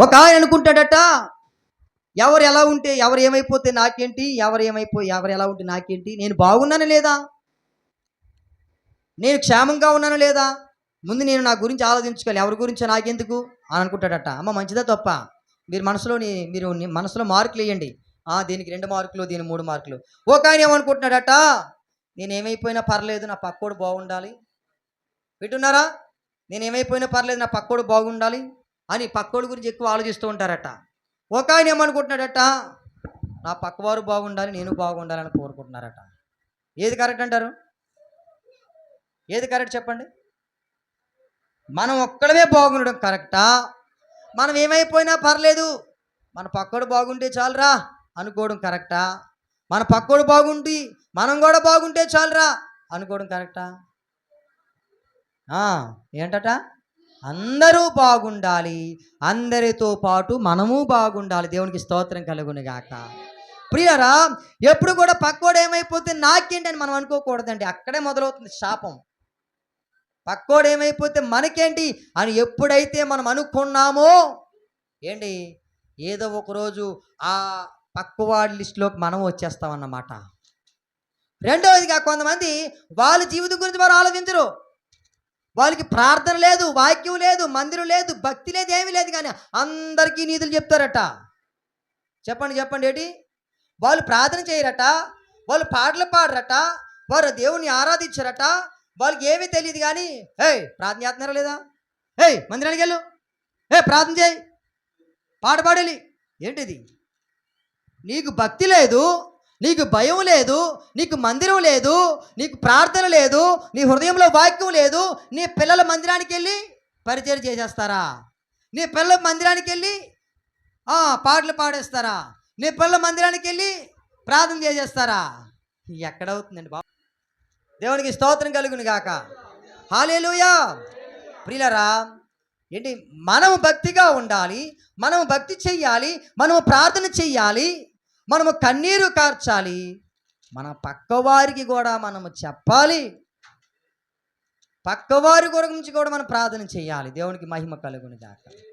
ఒక ఆయన అనుకుంటాడట ఎవరు ఎలా ఉంటే ఎవరు ఏమైపోతే నాకేంటి? ఎవరు ఏమైపో ఎవరు ఎలా ఉంటే నాకేంటి? నేను బాగున్నాను లేదా? నేను క్షేమంగా ఉన్నాను లేదా? ముందు నేను నా గురించి ఆలోచించుకోవాలి. ఎవరి గురించి నాకెందుకు? అని అనుకుంటాడట. అమ్మ మంచిదా తప్ప. మీరు మనసులోని మీరు మనసులో మార్కులు వేయండి. దీనికి రెండు మార్కులు దీనికి మూడు మార్కులు. ఒక ఆయన ఏమనుకుంటున్నాడట నేను ఏమైపోయినా పర్లేదు నా పక్కోడు బాగుండాలి. వింటున్నారా? నేను ఏమైపోయినా పర్లేదు నా పక్కోడు బాగుండాలి. అని పక్కోడి గురించి ఎక్కువ ఆలోచిస్తూ ఉంటారట. ఒక ఆయన ఏమనుకుంటున్నాడట? నా పక్కవారు బాగుండాలి నేను బాగుండాలని కోరుకుంటున్నారట. ఏది కరెక్ట్ అంటారు? ఏది కరెక్ట్ చెప్పండి? మనం ఒక్కడమే బాగుండడం కరెక్టా? మనం ఏమైపోయినా పర్లేదు. మన పక్కోడు బాగుంటే చాలురా అనుకోవడం కరెక్టా? మన పక్కోడు బాగుండి మనం కూడా బాగుంటే చాలురా అనుకోవడం కరెక్టా? ఏంటట? అందరూ బాగుండాలి అందరితో పాటు మనము బాగుండాలి. దేవునికి స్తోత్రం కలుగును గాక ప్రియారా ఎప్పుడు కూడా పక్కోడు ఏమైపోతే నాకేంటి అని మనం అనుకోకూడదండి. అక్కడే మొదలవుతుంది శాపం. పక్కోడు ఏమైపోతే మనకేంటి అని ఎప్పుడైతే మనం అనుకున్నామో ఏంటి? ఏదో ఒకరోజు ఆ పక్కవాడి లిస్టులోకి మనం వచ్చేస్తామన్నమాట. రెండవదిగా కొంతమంది వాళ్ళ జీవితం గురించి వారు ఆలోచించరు. వాళ్ళకి ప్రార్థన లేదు వాక్యం లేదు మందిరం లేదు భక్తి లేదు ఏమీ లేదు కానీ అందరికీ నీతులు చెప్తారట. చెప్పండి చెప్పండి ఏంటి? వాళ్ళు ప్రార్థన చేయరట వాళ్ళు పాటలు పాడరట వారు దేవుని ఆరాధించరట వాళ్ళకి ఏమీ తెలియదు కానీ హే ప్రార్థన చేస్తున్నారా లేదా? హే మందిరానికి వెళ్ళు. హే ప్రార్థన చేయి. పాట పాడాలి. ఏంటిది? నీకు భక్తి లేదు నీకు భయం లేదు నీకు మందిరం లేదు నీకు ప్రార్థన లేదు నీ హృదయంలో వాక్యం లేదు నీ పిల్లల మందిరానికి వెళ్ళి పరిచయం చేసేస్తారా? నీ పిల్లల మందిరానికి వెళ్ళి పాటలు పాడేస్తారా? నీ పిల్లల మందిరానికి వెళ్ళి ప్రార్థన చేసేస్తారా? ఎక్కడవుతుందండి బాబు? దేవునికి స్తోత్రం కలుగును గాక. హాలేలుయా ప్రియులరా ఏంటి? మనం భక్తిగా ఉండాలి మనం భక్తి చెయ్యాలి మనం ప్రార్థన చెయ్యాలి మనము కన్నీరు కార్చాలి. మన పక్కవారికి కూడా మనము చెప్పాలి. పక్కవారి గురించి కూడా మనం ప్రార్థన చేయాలి. దేవునికి మహిమ కలుగును గాక.